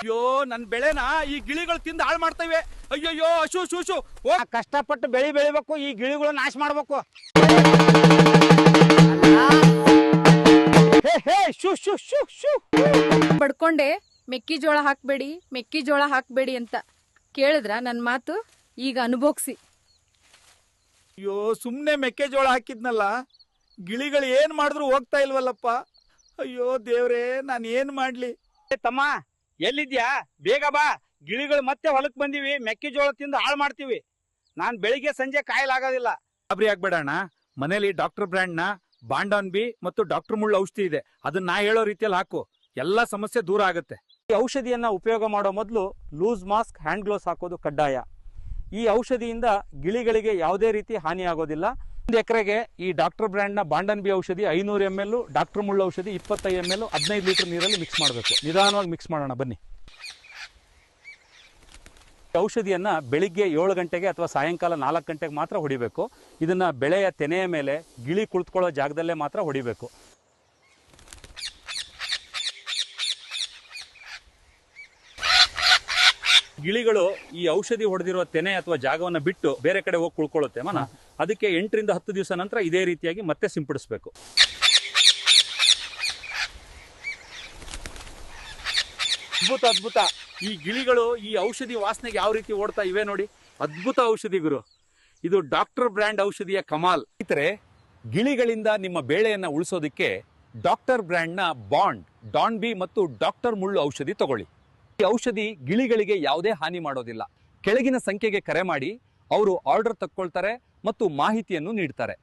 ಅಯ್ಯೋ ನನ್ ಬೆಳೆನ? ಈ ಗಿಳಿಗಳು ತಿಂದು ಹಾಳು ಮಾಡ್ತವೆ. ಅಯ್ಯಯ್ಯೋ ಶೂ ಶೂ ಶೂ. ಓ ಆ ಕಷ್ಟಪಟ್ಟು ಬೆಳಿ ಬೆಳಿಬೇಕು ಈ ಗಿಳಿಗಳು ನಾಶ ಮಾಡ್ಬೇಕು. ಹೇ ಹೇ ಶು ಶು ಶು ಶು. ಪಡ್ಕೊಂಡೆ ಮೆಕ್ಕಿಜೋಳ ಹಾಕ್ಬೇಡಿ ಮೆಕ್ಕಿಜೋಳ ಹಾಕ್ಬೇಡಿ ಅಂತ ಕೇಳಿದ್ರ ನನ್ನ ಮಾತು? ಈಗ ಅನುಭೋಗ್ಸಿ ಅಯ್ಯೋ ಸುಮ್ನೆ ಮೆಕ್ಕೆಜೋಳ ಹಾಕಿದ್ನಲ್ಲ ಗಿಳಿಗಳು ಏನ್ ಮಾಡಿದ್ರು ಹೋಗ್ತಾ ಇಲ್ವಲ್ಲಪ್ಪ. ಅಯ್ಯೋ ದೇವ್ರೇ ನಾನು ಏನ್ ಮಾಡ್ಲಿ? ಏ ತಮ್ಮ ಎಲ್ಲಿದ್ಯಾ? ಬೇಗ ಬಾ. ಗಿಳಿಗಳು ಮತ್ತೆ ಹೊಲಕ್ ಬಂದಿವಿ. ಮೆಕ್ಕೆಜೋಳ ತಿಂದು ಹಾಳು ಮಾಡ್ತೀವಿ. ನಾನ್ ಬೆಳಿಗ್ಗೆ ಸಂಜೆ ಕಾಯಲಾಗೋದಿಲ್ಲ. ಗಾಬರಿ ಆಗ್ಬೇಡ ಅಣ್ಣ ಮನೇಲಿ ಡಾಕ್ಟರ್ ಬ್ರ್ಯಾಂಡ್ನ ಬಾಂಡಾನ್ ಬಿ ಮತ್ತು ಡಾಕ್ಟರ್ ಮುಳ್ಳು ಔಷಧಿ ಇದೆ. ಅದನ್ನ ನಾ ಹೇಳೋ ರೀತಿಯಲ್ಲಿ ಹಾಕು. ಎಲ್ಲಾ ಸಮಸ್ಯೆ ದೂರ ಆಗುತ್ತೆ. ಈ ಔಷಧಿಯನ್ನ ಉಪಯೋಗ ಮಾಡೋ ಮೊದಲು ಲೂಸ್ ಮಾಸ್ಕ್ ಹ್ಯಾಂಡ್ ಗ್ಲೋಸ್ ಹಾಕೋದು ಕಡ್ಡಾಯ. ಈ ಔಷಧಿಯಿಂದ ಗಿಳಿಗಳಿಗೆ ಯಾವುದೇ ರೀತಿ ಹಾನಿ ಆಗೋದಿಲ್ಲ ಒಂದು ಎಕರೆಗೆ ಈ ಡಾಕ್ಟರ್ ಬ್ರ್ಯಾಂಡ್ನ ಬಾಂಡನ್ ಬಿ ಔಷಧಿ ಐನೂರು ಎಂ ಎಲ್ ಡಾಕ್ಟರ್ ಮುಳ್ಳು ಔಷಧಿ ಇಪ್ಪತ್ತೈದು ಎಂ ಎಲ್ ಹದಿನೈದು ಲೀಟರ್ ನೀರಲ್ಲಿ ಮಿಕ್ಸ್ ಮಾಡಬೇಕು. ನಿಧಾನವಾಗಿ ಮಿಕ್ಸ್ ಮಾಡೋಣ, ಬನ್ನಿ. ಔಷಧಿಯನ್ನ ಬೆಳಿಗ್ಗೆ ಏಳು ಗಂಟೆಗೆ ಅಥವಾ ಸಾಯಂಕಾಲ ನಾಲ್ಕು ಗಂಟೆಗೆ ಮಾತ್ರ ಹೊಡಿಬೇಕು. ಇದನ್ನ ಬೆಳೆಯ ತೆನೆಯ ಮೇಲೆ, ಗಿಳಿ ಕುಳಿತುಕೊಳ್ಳೋ ಜಾಗದಲ್ಲೇ ಮಾತ್ರ ಹೊಡಿಬೇಕು. ಗಿಳಿಗಳು ಈ ಔಷಧಿ ಹೊಡೆದಿರುವ ತೆನೆ ಅಥವಾ ಜಾಗವನ್ನು ಬಿಟ್ಟು ಬೇರೆ ಕಡೆ ಹೋಗಿ ಕುಳ್ಕೊಳ್ಳುತ್ತೆ ಮನ. ಅದಕ್ಕೆ ಎಂಟರಿಂದ ಹತ್ತು ದಿವಸ ನಂತರ ಇದೇ ರೀತಿಯಾಗಿ ಮತ್ತೆ ಸಿಂಪಡಿಸಬೇಕು. ಅದ್ಭುತ ಅದ್ಭುತ. ಈ ಗಿಳಿಗಳು ಈ ಔಷಧಿ ವಾಸನೆಗೆ ಯಾವ ರೀತಿ ಓಡ್ತಾ ಇವೆ ನೋಡಿ. ಅದ್ಭುತ ಔಷಧಿ ಗುರು. ಇದು ಡಾಕ್ಟರ್ ಬ್ರ್ಯಾಂಡ್ ಔಷಧಿಯ ಕಮಾಲ್. ಇತರೆ ಗಿಳಿಗಳಿಂದ ನಿಮ್ಮ ಬೇಳೆಯನ್ನು ಉಳಿಸೋದಕ್ಕೆ ಡಾಕ್ಟರ್ ಬ್ರ್ಯಾಂಡ್ನ ಬಾಂಡ್, ಡಾನ್ ಬಿ ಮತ್ತು ಡಾಕ್ಟರ್ ಮುಳ್ಳು ಔಷಧಿ ತಗೊಳ್ಳಿ. ಈ ಔಷಧಿ ಗಿಳಿಗಳಿಗೆ ಯಾವುದೇ ಹಾನಿ ಮಾಡೋದಿಲ್ಲ. ಕೆಳಗಿನ ಸಂಖ್ಯೆಗೆ ಕರೆ ಮಾಡಿ, ಅವರು ಆರ್ಡರ್ ತಕ್ಕೊಳ್ತಾರೆ ಮತ್ತು ಮಾಹಿತಿಯನ್ನು ನೀಡ್ತಾರೆ.